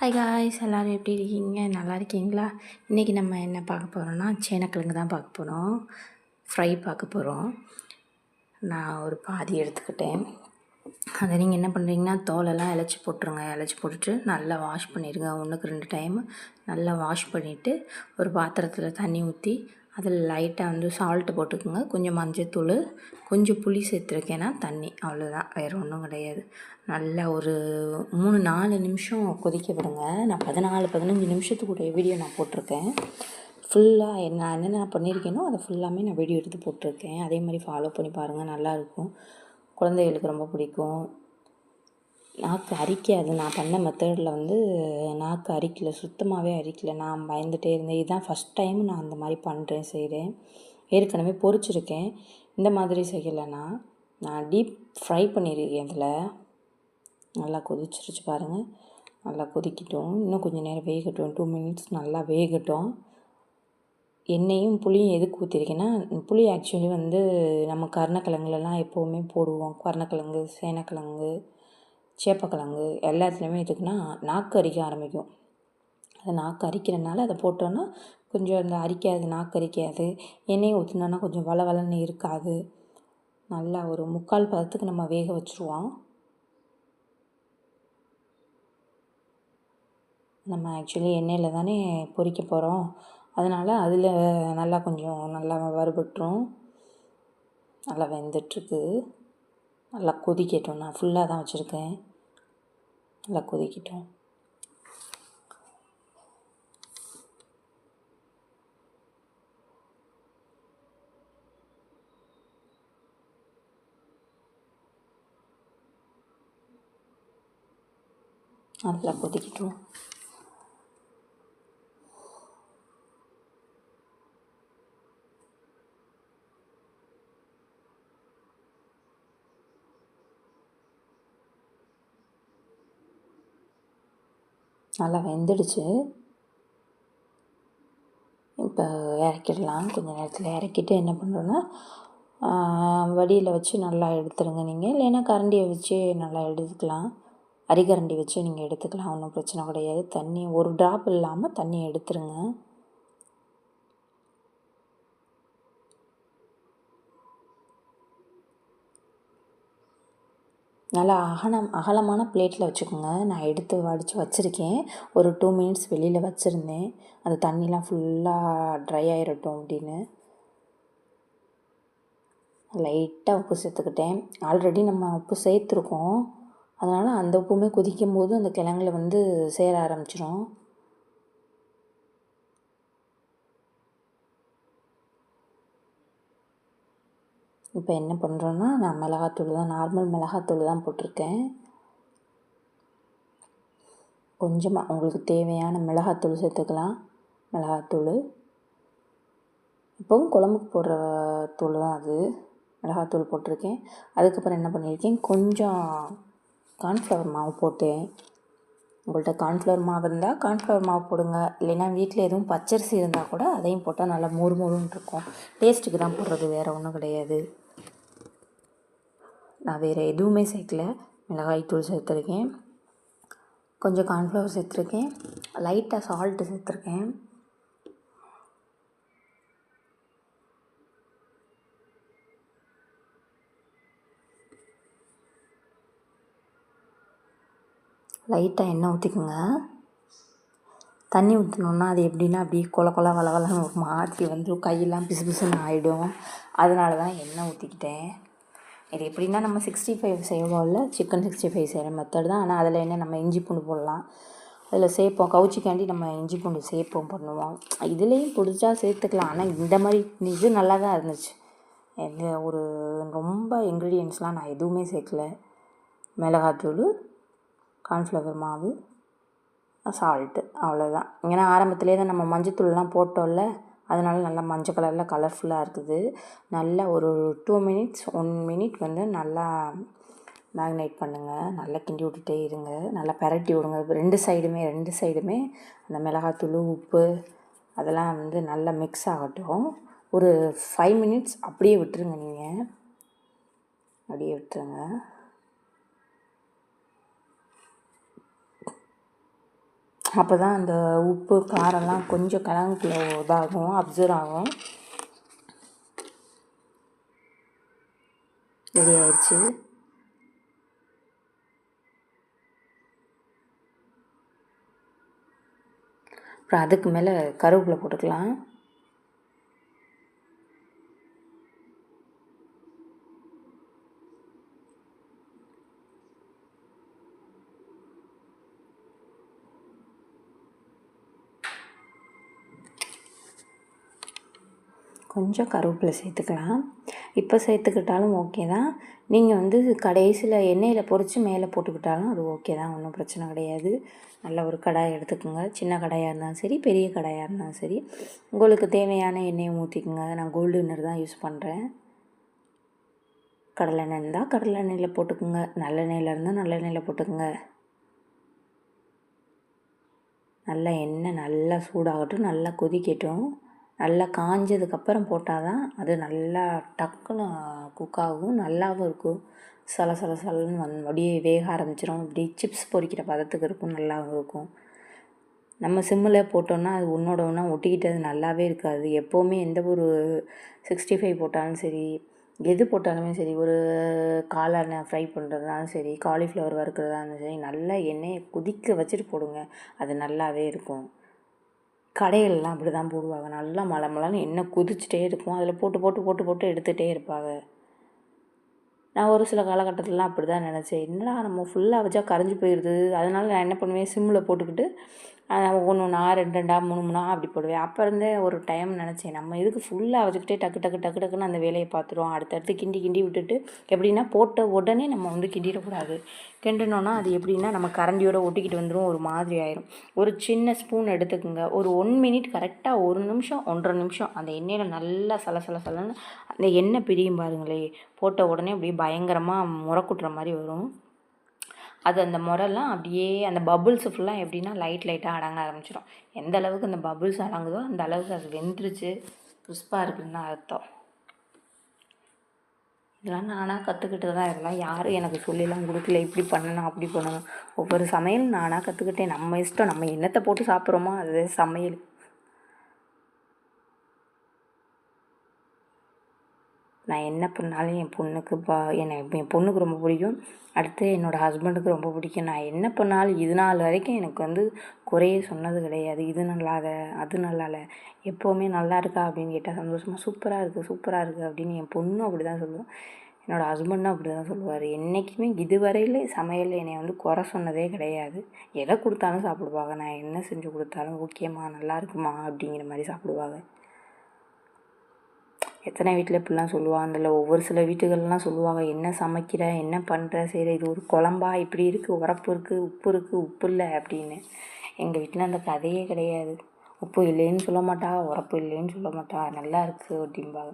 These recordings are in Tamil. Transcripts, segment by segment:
ஹாய் காய்ஸ் எல்லோரும் எப்படி இருக்கீங்க? நல்லா இருக்கீங்களா? இன்றைக்கி நம்ம என்ன பார்க்க போகிறோம்னா சேனக்கிழங்கு தான் பார்க்க போகிறோம் ஃப்ரை பார்க்க போகிறோம் நான் ஒரு பாதி எடுத்துக்கிட்டேன். அதை நீங்கள் என்ன பண்ணுறீங்கன்னா தோலெல்லாம் இழைச்சி போட்டுருங்க. இலச்சி போட்டுட்டு நல்லா வாஷ் பண்ணிடுங்க ஒன்றுக்கு ரெண்டு டைம் நல்லா வாஷ் பண்ணிவிட்டு ஒரு பாத்திரத்தில் தண்ணி ஊற்றி அதில் லைட்டாக வந்து சால்ட்டு போட்டுக்கோங்க. கொஞ்சம் மஞ்சத்தூள் கொஞ்சம் புளி சேர்த்துருக்கேன்னா தண்ணி. அவ்வளோதான் வேறு ஒன்றும் கிடையாது. நல்லா ஒரு மூணு நாலு நிமிஷம் கொதிக்க விடுங்க. நான் பதினாலு பதினஞ்சு நிமிஷத்துக்குடைய வீடியோ நான் போட்டிருக்கேன். ஃபுல்லாக என்ன என்னென்ன பண்ணியிருக்கேனோ அதை ஃபுல்லாமே நான் வீடியோ எடுத்து போட்டிருக்கேன். அதே மாதிரி ஃபாலோ பண்ணி பாருங்கள் நல்லாயிருக்கும் குழந்தைகளுக்கு ரொம்ப பிடிக்கும். நாக்கு அரிக்காது. நான் பண்ண மெத்தடில் வந்து நாக்கு அரிக்கல சுத்தமாகவே அரிக்கல. நான் பயந்துகிட்டே இருந்தேன். இதுதான் ஃபஸ்ட் டைம் நான் அந்த மாதிரி பண்ணுறேன் செய்கிறேன் ஏற்கனவே பொறிச்சிருக்கேன். இந்த மாதிரி செய்யலைன்னா நான் டீப் ஃப்ரை பண்ணியிருக்கேன் இதில். நல்லா கொதிச்சிருச்சு பாருங்கள் நல்லா கொதிக்கட்டும். இன்னும் கொஞ்சம் நேரம் வேகட்டும். டூ மினிட்ஸ் நல்லா வேகட்டும். எண்ணெயும் புளியும் எதுக்கு ஊற்றிருக்கேன்னா புளி ஆக்சுவலி வந்து நம்ம கருணக்கிழங்குலலாம் எப்போவுமே போடுவோம். கருணக்கிழங்கு சேனக்கிழங்கு சேப்பக்கிழங்கு எல்லாத்துலேயுமே எதுக்குன்னா நாக்கு அரிக்க ஆரம்பிக்கும். அது நாக்கு அரிக்கிறனால அதை போட்டோன்னா கொஞ்சம் அந்த அரிக்காது நாக்கு அரிக்காது. எண்ணெயை ஊற்றினோன்னா கொஞ்சம் வள வளன்னு இருக்காது. நல்லா ஒரு முக்கால் பதத்துக்கு நம்ம வேக வச்சுருவோம். நம்ம ஆக்சுவலி எண்ணெயில் தானே பொறிக்க போகிறோம் அதனால் அதில் நல்லா கொஞ்சம் நல்லா வறுபட்டுரும். நல்லா வெந்துட்டுருக்கு. நல்லா கொதிக்கட்டும். நான் ஃபுல்லாக தான் வச்சுருக்கேன். நல்லா கொதிக்கட்டும் நல்லா கொதிக்கட்டும் நல்லா வெந்துடுச்சு. இப்போ இறக்கிடலாம். கொஞ்சம் நேரத்தில் இறக்கிட்டு என்ன பண்ணுறோன்னா வடியில் வச்சு நல்லா எடுத்துருங்க நீங்கள் இல்லைன்னா கரண்டியை வச்சு நல்லா எடுத்துக்கலாம். அரிகரண்டி வச்சு நீங்கள் எடுத்துக்கலாம். ஒன்றும் பிரச்சனை கிடையாது. தண்ணி ஒரு ட்ராப் இல்லாமல் தண்ணி எடுத்துருங்க. நல்லா அகலம் அகலமான பிளேட்டில் வச்சுக்கோங்க. நான் எடுத்து வடித்து வச்சுருக்கேன். ஒரு டூ மினிட்ஸ் வெளியில் வச்சுருந்தேன். அந்த தண்ணிலாம் ஃபுல்லாக ட்ரை ஆகிரட்டும் அப்படின்னு. லைட்டாக உப்பு சேர்த்துக்கிட்டேன். ஆல்ரெடி நம்ம உப்பு சேர்த்துருக்கோம். அதனால் அந்த உப்புமே கொதிக்கும் போது அந்த கிழங்குல வந்து சேர ஆரம்பிச்சிடும் இப்போ என்ன பண்ணுறோன்னா நான் மிளகாத்தூள் தான் நார்மல் மிளகாத்தூள் தான் போட்டிருக்கேன். கொஞ்சமாக உங்களுக்கு தேவையான மிளகாத்தூள் சேர்த்துக்கலாம். மிளகாத்தூள். இப்போவும் குழம்புக்கு போடுற தூள் தான் அது. மிளகாத்தூள் போட்டிருக்கேன். அதுக்கப்புறம் என்ன பண்ணியிருக்கேன் கொஞ்சம் கார்ன்ஃப்ளவர் மாவு போட்டேன். உங்கள்கிட்ட கார்ன்ஃப்ளவர் மாவு இருந்தால் கார்ன்ஃப்ளவர் மாவு போடுங்க. இல்லைன்னா வீட்டில் எதுவும் பச்சரிசி இருந்தால் கூட அதையும் போட்டால் நல்லா மொறு மொறுன்னு இருக்கும். டேஸ்ட்டுக்கு தான் போடுறது வேறு ஒன்றும் கிடையாது. நான் வேறு எதுவுமே சேர்க்கல. மிளகாய் தூள் சேர்த்துருக்கேன். கொஞ்சம் கார்ன்ஃப்ளவர் சேர்த்துருக்கேன். லைட்டாக சால்ட்டு சேர்த்துருக்கேன். லைட்டாக எண்ணெய் ஊற்றிக்கோங்க தண்ணி ஊற்றினோன்னா அது எப்படின்னா அப்படியே கொல கொல வளவலன்னு ஒரு மாதிரி வந்து கையெல்லாம் பிசு பிசுன்னு ஆகிடும் அதனால தான் எண்ணெய் ஊற்றிக்கிட்டேன் இது எப்படின்னா நம்ம சிக்ஸ்டி ஃபைவ் செய்வோம்ல சிக்கன் சிக்ஸ்டி ஃபைவ் செய்கிற மெத்தட் தான். ஆனால் அதில் என்ன நம்ம இஞ்சி பூண்டு போடலாம். அதில் சேர்ப்போம். கவுச்சிக்காண்டி நம்ம இஞ்சி பூண்டு சேர்ப்போம் பண்ணுவோம். இதுலேயும் பிடிச்சா சேர்த்துக்கலாம். ஆனால் இந்த மாதிரி இது நல்லா தான் இருந்துச்சு. எந்த ஒரு ரொம்ப இன்க்ரீடியன்ஸ்லாம் நான் எதுவுமே சேர்க்கல. மிளகாத்தூள் கார்ன்ஃப்ளவர் மாவு சால்ட்டு அவ்வளோதான் ஏன்னா ஆரம்பத்துலேயே தான் நம்ம மஞ்சத்தூள்லாம் போட்டோம்ல அதனால் நல்லா மஞ்சள் கலரில் கலர்ஃபுல்லாக இருக்குது. நல்லா ஒரு டூ மினிட்ஸ் ஒன் மினிட் வந்து நல்லா மேக்னேட் பண்ணுங்கள் நல்லா கிண்டி விட்டுட்டே இருங்க. நல்லா பெரட்டி விடுங்க. ரெண்டு சைடுமே ரெண்டு சைடுமே அந்த மிளகாத்தூள் உப்பு அதெல்லாம் வந்து நல்லா மிக்ஸ் ஆகட்டும். ஒரு ஃபைவ் மினிட்ஸ் அப்படியே விட்டுருங்க நீங்கள் அப்படியே விட்டுருங்க. அப்போ தான் அந்த உப்பு காரம்லாம் கொஞ்சம் கிழங்குக்குள்ள இதாகும் அப்சர்வ் ஆகும். ரெடி ஆயிடுச்சு. அப்புறம் அதுக்கு மேலே கருவேப்பிலை போட்டுக்கலாம். கொஞ்சம் கருவேப்பிலை சேர்த்துக்கலாம். இப்போ சேர்த்துக்கிட்டாலும் ஓகே தான். நீங்கள் வந்து கடைசியில் எண்ணெயில் பொரித்து மேலே போட்டுக்கிட்டாலும் அது ஓகே தான். ஒன்றும் பிரச்சனை கிடையாது. நல்ல ஒரு கடாய் எடுத்துக்கோங்க. சின்ன கடாயாக இருந்தாலும் சரி பெரிய கடாயாக இருந்தாலும் சரி. உங்களுக்கு தேவையான எண்ணெயை ஊற்றிக்குங்க நான் கோல்டு வின்னர் தான் யூஸ் பண்ணுறேன் கடலெண்ணெய் இருந்தால் கடலெண்ணெயில் போட்டுக்கோங்க. நல்லெண்ணெயில் இருந்தால் நல்லெண்ணெயில் போட்டுக்கோங்க. நல்லா எண்ணெய் நல்லா சூடாகட்டும். நல்லா கொதிக்கட்டும். நல்லா காஞ்சதுக்கப்புறம் போட்டால் தான் அது நல்லா டக்குன்னு குக் ஆகும் நல்லாவும் இருக்கும். சல சல சலன்னு வந் அப்படியே வேக ஆரம்பிச்சிடும் இப்படி சிப்ஸ் பொரிக்கிற பதத்துக்கு இருக்கும் நல்லாவும் இருக்கும். நம்ம சிம்மில் போட்டோன்னா அது ஒன்றோட ஒன்றா ஒட்டிக்கிட்டு அது நல்லாவே இருக்காது. எப்போவுமே எந்த ஒரு சிக்ஸ்டி ஃபைவ் போட்டாலும் சரி எது போட்டாலுமே சரி ஒரு காளானை ஃப்ரை பண்ணுறதாலும் சரி காலிஃப்ளவர் வறுக்கிறதா இருந்தாலும் சரி நல்லா எண்ணெயை கொதிக்க வச்சுட்டு போடுங்க. அது நல்லாவே இருக்கும். கடைகள்லாம் அப்படி தான் போடுவாங்க. நல்லா மழை மழைன்னு எண்ணெய் கொதிச்சுட்டே இருக்கும். அதில் போட்டு போட்டு போட்டு போட்டு எடுத்துகிட்டே இருப்பாங்க. நான் ஒரு சில காலகட்டத்திலலாம் அப்படி தான் நினச்சேன். என்னடா நம்ம ஃபுல்லாக வச்சா கரைஞ்சி போயிடுது அதனால நான் என்ன பண்ணுவேன்? சிம்மில் போட்டுக்கிட்டு ஒன்று ஒன்றா ரெண்டு ரெண்டா மூணு மூணா அப்படி போடுவேன். அப்போ இருந்து ஒரு டைம் நினச்சேன் நம்ம இதுக்கு ஃபுல்லாக வச்சுக்கிட்டே டக்கு டக்கு டக்கு டக்குன்னு அந்த வேலையை பார்த்துருவோம். அடுத்தடுத்து கிண்டி கிண்டி விட்டுட்டு எப்படின்னா போட்ட உடனே நம்ம வந்து கிண்டிடக்கூடாது. கிண்டினோன்னா அது எப்படின்னா நம்ம கரண்டியோட ஒட்டிக்கிட்டு வந்துடும் ஒரு மாதிரி ஆயிரும். ஒரு சின்ன ஸ்பூன் எடுத்துக்கோங்க. ஒரு ஒன் மினிட் கரெக்டாக ஒரு நிமிஷம் ஒன்றரை நிமிஷம் அந்த எண்ணெயில் நல்லா சல சல சலன்னு அந்த எண்ணெய் பிரியும் பாருங்களே போட்ட உடனே அப்படியே பயங்கரமாக முறக்குட்டுற மாதிரி வரும். அது அந்த முறைலாம் அப்படியே அந்த பபுள்ஸ் ஃபுல்லாக எப்படின்னா லைட் லைட்டாக அடங்க ஆரம்பிச்சிடும் எந்த அளவுக்கு அந்த பபுள்ஸ் அடங்குதோ அந்த அளவுக்கு அது வெந்துருச்சு. கிறிஸ்பாக இருக்குதுன்னு அர்த்தம். இதெல்லாம் நானாக கற்றுக்கிட்டு தான் இதெல்லாம் யாரும் எனக்கு சொல்லிலாம் கொடுக்கல. இப்படி பண்ணணும் அப்படி பண்ணணும். ஒவ்வொரு சமையல் நானாக கற்றுக்கிட்டேன் நம்ம இஷ்டம். நம்ம என்னத்தை போட்டு சாப்பிட்றோமோ அது சமையல். நான் என்ன பண்ணாலும் என் பொண்ணுக்கு பா என்னை என் பொண்ணுக்கு ரொம்ப பிடிக்கும். அடுத்து என்னோடய ஹஸ்பண்டுக்கு ரொம்ப பிடிக்கும். நான் என்ன பண்ணாலும் இது நாள் வரைக்கும் எனக்கு வந்து குறையே சொன்னது கிடையாது. இது நல்லாத அது நல்லால எப்போவுமே நல்லா இருக்கா அப்படின்னு கேட்டால் சந்தோஷமாக சூப்பராக இருக்குது சூப்பராக இருக்குது அப்படின்னு என் பொண்ணும் அப்படி தான் சொல்லுவோம் என்னோடய ஹஸ்பண்டும் அப்படி தான் சொல்லுவார். என்றைக்குமே இதுவரையில் சமையலில் என்னை வந்து குறை சொன்னதே கிடையாது. எதை கொடுத்தாலும் சாப்பிடுவாங்க. நான் என்ன செஞ்சு கொடுத்தாலும் ஓகேம்மா நல்லா இருக்குமா அப்படிங்கிற மாதிரி சாப்பிடுவாங்க. எத்தனை வீட்டில் இப்படிலாம் சொல்லுவாங்க அதில் ஒவ்வொரு சில வீட்டுகள்லாம் சொல்லுவாங்க என்ன சமைக்கிற? என்ன பண்ணுற செய்கிற இது ஒரு குழம்பா? இப்படி இருக்குது உரப்பு இருக்குது உப்பு இருக்குது உப்பு இல்லை அப்படின்னு. எங்கள் வீட்டில் அந்த கதையே கிடையாது. உப்பு இல்லைன்னு சொல்ல மாட்டா உரப்பு இல்லைன்னு சொல்ல மாட்டா நல்லா இருக்குது அப்படிம்பாங்க.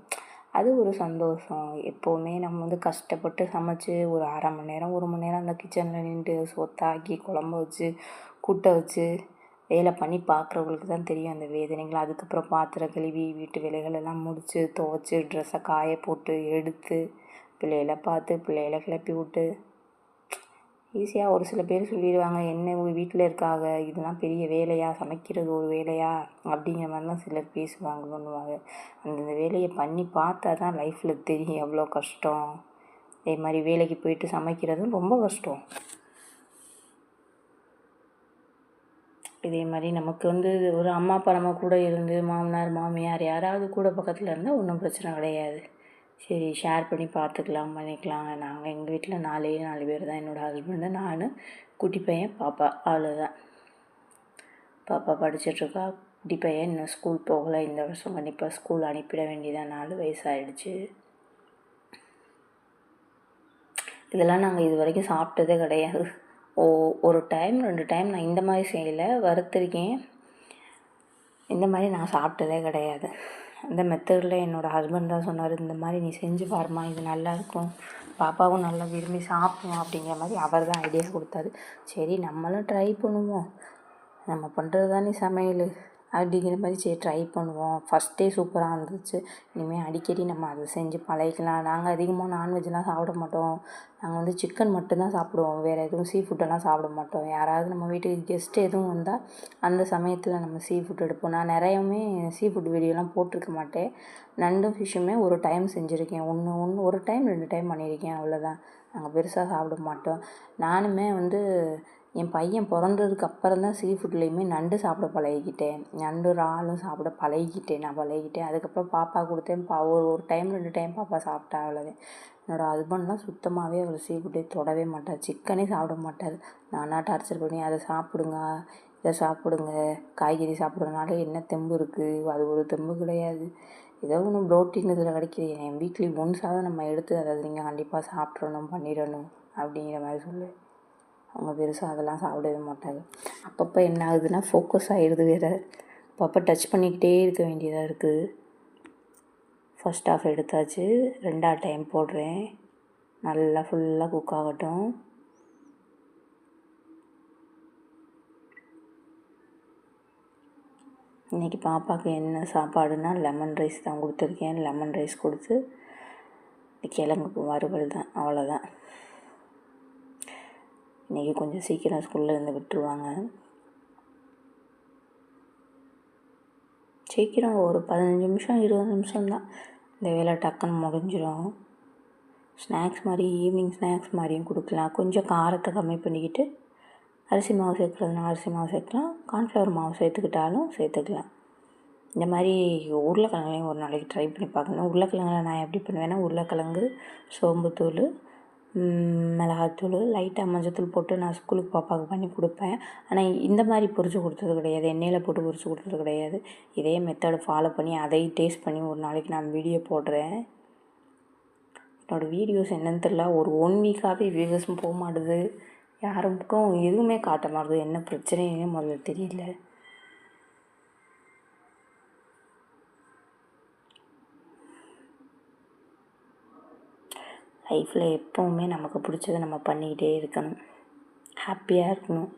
அது ஒரு சந்தோஷம். எப்போவுமே நம்ம வந்து கஷ்டப்பட்டு சமைச்சு ஒரு அரை மணி நேரம் ஒரு மணி நேரம் அந்த கிச்சனில் நின்று சொத்தாக்கி குழம்பு வச்சு கூட்ட வச்சு வேலை பண்ணி பார்க்குறவங்களுக்கு தான் தெரியும் அந்த வேதனைகள். அதுக்கப்புறம் பாத்திரம் கழுவி வீட்டு வேலைகள் எல்லாம் முடித்து துவச்சி ட்ரெஸ்ஸை காய போட்டு எடுத்து பிள்ளைகளை பார்த்து பிள்ளைகளை கிளப்பி விட்டு. ஈஸியாக ஒரு சில பேர் சொல்லிடுவாங்க என்ன வீட்டில் இருக்காங்க இதெல்லாம் பெரிய வேலையா? சமைக்கிறது ஒரு வேலையா? அப்படிங்கிற மாதிரிலாம் சிலர் பேசுவாங்க பண்ணுவாங்க. அந்தந்த வேலையை பண்ணி பார்த்தா தான் லைஃப்பில் தெரியும் எவ்வளோ கஷ்டம். அதே மாதிரி வேலைக்கு போயிட்டு சமைக்கிறதும் ரொம்ப கஷ்டம். இதே மாதிரி நமக்கு வந்து ஒரு அம்மா அப்பா நம்ம கூட இருந்து மாமனார் மாமியார் யாராவது கூட பக்கத்தில் இருந்தால் ஒன்றும் பிரச்சனை கிடையாது. சரி ஷேர் பண்ணி பார்த்துக்கலாம் பண்ணிக்கலாம். நாங்கள் எங்கள் வீட்டில் நாலே நாலு பேர் தான். என்னோடய ஹஸ்பண்டு நான் குட்டி பையன் பாப்பா அவ்வளோதான் பாப்பா படிச்சிட்ருக்கா குட்டி பையன் இன்னும் ஸ்கூல் போகலை. இந்த வருஷம் கண்டிப்பாக ஸ்கூல் அனுப்பிட வேண்டியதாக நாலு வயசாகிடுச்சு இதெல்லாம் நாங்கள் இது வரைக்கும் சாப்பிட்டதே கிடையாது. ஓ ஒரு டைம் ரெண்டு டைம் நான் இந்த மாதிரி செய்யலை. வறுத்துருக்கேன். இந்த மாதிரி நான் சாப்பிட்டதே கிடையாது. அந்த மெத்தடில் என்னோடய ஹஸ்பண்ட் தான் சொன்னார் இந்த மாதிரி நீ செஞ்சு பாருமா இது நல்லாயிருக்கும் பாப்பாவும் நல்லா விரும்பி சாப்பிடுவோம் அப்படிங்கிற மாதிரி அவர் தான் ஐடியா கொடுத்தாரு. சரி நம்மளும் ட்ரை பண்ணுவோம். நம்ம பண்ணுறது தானே சமையல். அப்படிங்கிற மாதிரி சரி ட்ரை பண்ணுவோம். ஃபஸ்ட்டே சூப்பராக இருந்துச்சு. இனிமேல் அடிக்கடி நம்ம அதை செஞ்சு பழகிக்கலாம். நாங்கள் அதிகமாக நான்வெஜ்லாம் சாப்பிட மாட்டோம். நாங்கள் வந்து சிக்கன் மட்டும்தான் சாப்பிடுவோம். வேறு எதுவும் சீ ஃபுட்டெல்லாம் சாப்பிட மாட்டோம். யாராவது நம்ம வீட்டுக்கு கெஸ்ட் எதுவும் வந்தால் அந்த சமயத்தில் நம்ம சீ ஃபுட் எடுப்போம். நான் நிறையவுமே சீ ஃபுட் வீடியோலாம் போட்டிருக்க மாட்டேன். நண்டும் ஃபிஷ்ஷுமே ஒரு டைம் செஞ்சுருக்கேன். ஒன்று ஒன்று ஒரு டைம் ரெண்டு டைம் பண்ணியிருக்கேன். அவ்வளோதான் நாங்கள் பெருசாக சாப்பிட மாட்டோம். நானுமே வந்து என் பையன் பிறந்ததுக்கு அப்புறம் தான் சீ ஃபுட்லேயுமே நண்டு சாப்பிட பழகிக்கிட்டேன். நண்டு இறாலும் சாப்பிட பழகிக்கிட்டேன். நான் பழகிக்கிட்டேன். அதுக்கப்புறம் பாப்பா கொடுத்தேன். பா ஒரு ஒரு டைம் ரெண்டு டைம் பாப்பா சாப்பிட்டா அவ்வளோதான் என்னோடய ஹஸ்பண்ட்லாம் சுத்தமாகவே அவர் சீ ஃபுட்டே தொடவே மாட்டார். சிக்கனே சாப்பிட மாட்டார். நானாக டார்ச்சர் பண்ணி அதை சாப்பிடுங்க. இதை சாப்பிடுங்க. காய்கறி சாப்பிட்றதுனால என்ன தெம்பு இருக்குது அது ஒரு தெம்பு கிடையாது. ஏதோ ஒன்று ப்ரோட்டீன் இதில் கிடைக்கிது. என் வீக்லி ஒன்ஸாவது நம்ம எடுத்து அதை நீங்கள் கண்டிப்பாக சாப்பிட்றணும் பண்ணிடணும். அப்படிங்கிற மாதிரி சொல்லுவேன் அவங்க பெருசாக அதெல்லாம் சாப்பிடவே மாட்டாங்க. அப்பப்போ என்ன ஆகுதுன்னா ஃபோக்கஸ் ஆகிடுது வேறு. அப்பப்போ டச் பண்ணிக்கிட்டே இருக்க வேண்டியதாக இருக்குது ஃபஸ்ட் ஆஃப் எடுத்தாச்சு. ரெண்டாவது டைம் போடுறேன். நல்லா ஃபுல்லாக குக் ஆகட்டும். இன்றைக்கி பாப்பாவுக்கு என்ன சாப்பாடுனா லெமன் ரைஸ் தான் கொடுத்துருக்கேன். லெமன் ரைஸ் கொடுத்து கிழங்கு வறுவல் தான். அவ்வளோதான் இன்றைக்கி கொஞ்சம் சீக்கிரம் ஸ்கூலில் இருந்து விட்டுருவாங்க. சீக்கிரம் ஒரு பதினஞ்சு நிமிஷம் இருபது நிமிஷம் தான். இந்த வேலை டக்குன்னு முடிஞ்சிடும் ஸ்நாக்ஸ் மாதிரி ஈவினிங் ஸ்நாக்ஸ் மாதிரியும் கொடுக்கலாம். கொஞ்சம் காரத்தை கம்மி பண்ணிக்கிட்டு அரிசி மாவு சேர்க்குறதுனா அரிசி மாவு சேர்க்கலாம். கார்ன்ஃப்ளவர் மாவு சேர்த்துக்கிட்டாலும் சேர்த்துக்கலாம். இந்த மாதிரி உருளைக்கிழங்குலையும் ஒரு நாளைக்கு ட்ரை பண்ணி பார்க்கணும். உருளைக்கிழங்குல நான் எப்படி பண்ணுவேன்னா உருளைக்கிழங்கு சோம்புத்தூள் மிளகாத்தூள் லைட்டாக மஞ்சத்தூள் போட்டு நான் ஸ்கூலுக்கு பாப்பாவுக்கு பண்ணி கொடுப்பேன். ஆனால் இந்த மாதிரி பொரிச்சு கொடுத்தது கிடையாது. எண்ணெயில் போட்டு பொரிச்சு கொடுத்தது கிடையாது. இதே மெத்தடு ஃபாலோ பண்ணி அதை டேஸ்ட் பண்ணி ஒரு நாளைக்கு நான் வீடியோ போடுறேன். என்னோடய வீடியோஸ் என்னன்னு தெரில ஒரு ஒன் வீக்காகவே வியூவர்ஸும் போக மாட்டுது. யாருக்கும் எதுவுமே காட்ட மாட்டுது. என்ன பிரச்சனைன்னு முதல்ல தெரியல. லைஃப்பில் எப்போவுமே நமக்கு பிடிச்சத நம்ம பண்ணிக்கிட்டே இருக்கணும். ஹாப்பியாக இருக்கணும்.